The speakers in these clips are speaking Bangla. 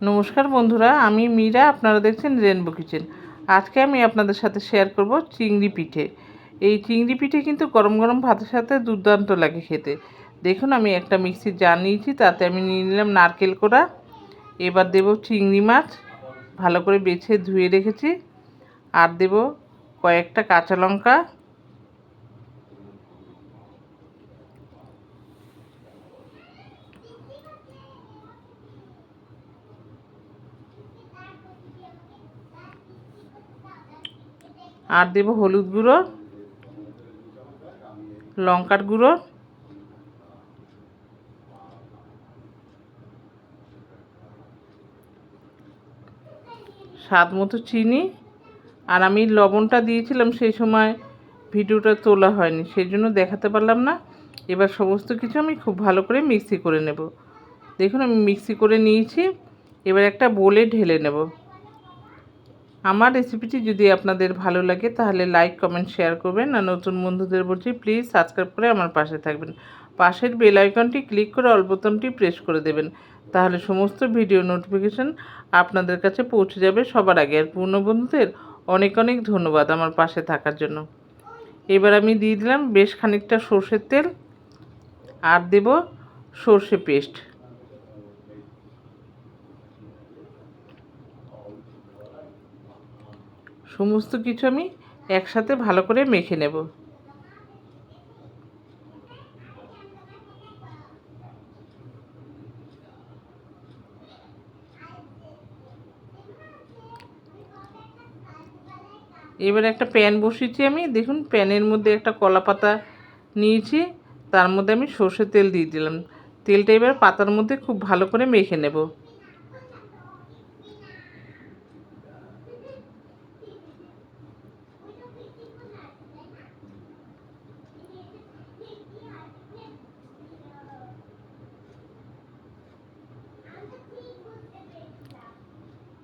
নমস্কার বন্ধুরা, আমি মীরা, আপনারা দেখছেন রেনবো কিচেন আজকে আমি আপনাদের সাথে শেয়ার করব চিংড়ি পিঠে। এই চিংড়ি পিঠে কিন্তু গরম গরম ভাতের সাথে দুর্দান্ত লাগে খেতে। দেখুন, আমি একটা মিক্সির জার নিয়েছি, তাতে আমি নিয়ে নিলাম নারকেল কোড়া। এবার দেব চিংড়ি মাছ, ভালো করে বেছে ধুয়ে রেখেছি। আর দেব কয়েকটা কাঁচা লঙ্কা আর দেব হলুদ গুঁড়ো, লঙ্কার গুঁড়ো, স্বাদ মতো চিনি। আর আমি লবণটা দিয়েছিলাম সেই সময় ভিডিওটা তোলা হয়নি, সেই জন্য দেখাতে পারলাম না। এবার সমস্ত কিছু আমি খুব ভালো করে মিক্সি করে নেব। দেখুন, আমি মিক্সি করে নিয়েছি। এবার একটা বোলে ঢেলে নেব। আমার রেসিপিটি যদি আপনাদের ভালো লাগে, তাহলে লাইক কমেন্ট শেয়ার করবেন। আর নতুন বন্ধুদের বলছি প্লিজ সাবস্ক্রাইব করে আমার পাশে থাকবেন। পাশের বেল আইকনটি ক্লিক করে অল বোতামটি প্রেস করে দেবেন। তাহলে সমস্ত ভিডিও নোটিফিকেশান আপনাদের কাছে পৌঁছে যাবে সবার আগে। আর পূর্ণ বন্ধুদের অনেক অনেক ধন্যবাদ আমার পাশে থাকার জন্য। এবার আমি দিয়ে দিলাম বেশ খানিকটা সর্ষের তেল। আর দেব সর্ষে পেস্ট সমস্ত কিছু আমি একসাথে ভালো করে মেখে নেব। এবার একটা প্যান বসিয়েছি আমি। দেখুন, প্যানের মধ্যে একটা কলা পাতা নিয়েছি। তার মধ্যে আমি সর্ষের তেল দিয়ে দিলাম। তেলটা এবার পাতার মধ্যে খুব ভালো করে মেখে নেব।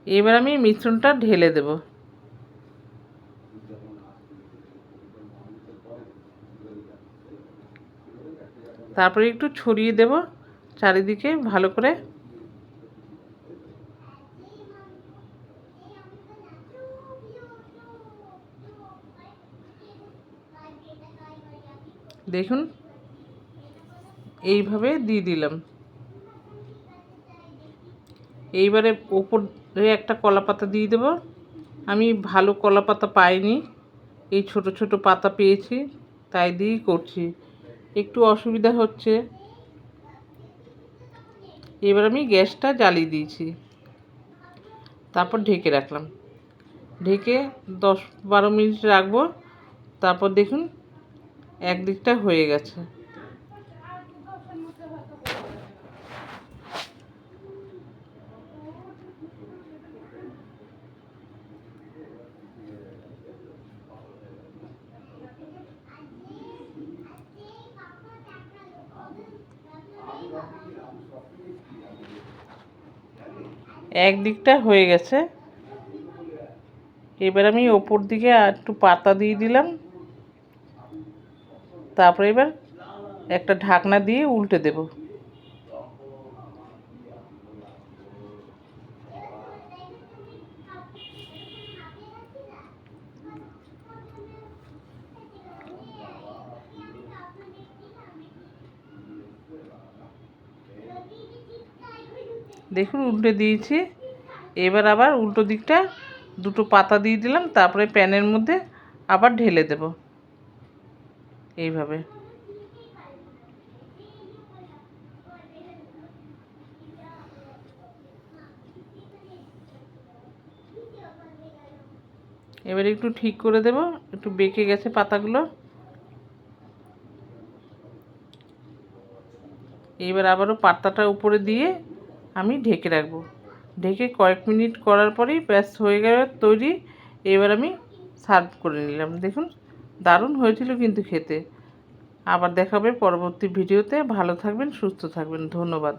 এবার আমি মিশ্রণটা ঢেলে দেব। তারপরে একটু ছড়িয়ে দেব চারিদিকে ভালো করে। দেখুন, এইভাবে দিয়ে দিলাম। এইবারে ওপরে একটা কলা পাতা দিয়ে দেবো। আমি ভালো কলা পাতা পাইনি। এই ছোট ছোট পাতা পেয়েছি, তাই দিয়েই করছি। একটু অসুবিধা হচ্ছে। এবার আমি গ্যাসটা জ্বালিয়ে দিয়েছি। তারপর ঢেকে রাখলাম। ঢেকে দশ বারো মিনিট রাখব। তারপর দেখুন, একদিকটা হয়ে গেছে। এক দিকটা হয়ে গেছে। এবার আমি ওপর দিকে একটু পাতা দিয়ে দিলাম। তারপরে এবার একটা ঢাকনা দিয়ে উল্টে দেব। দেখুন, উল্টে দিয়েছি। এবার আবার উল্টো দিকটা দুটো পাতা দিয়ে দিলাম, তারপরে প্যানের মধ্যে আবার ঢেলে দেব। এইভাবে। এবার একটু ঠিক করে দেব, একটু বেঁকে গেছে পাতাগুলো। এবার আবারও পাতাটা উপরে দিয়ে আমি ঢেকে রাখব। ঢেকে কয়েক মিনিট করার পরেই ব্যাস হয়ে গেলে তৈরি। এবার আমি সার্ভ করে নিলাম। দেখুন, দারুণ হয়েছিল কিন্তু খেতে। আবার দেখাবে পরবর্তী ভিডিওতে। ভালো থাকবেন, সুস্থ থাকবেন। ধন্যবাদ।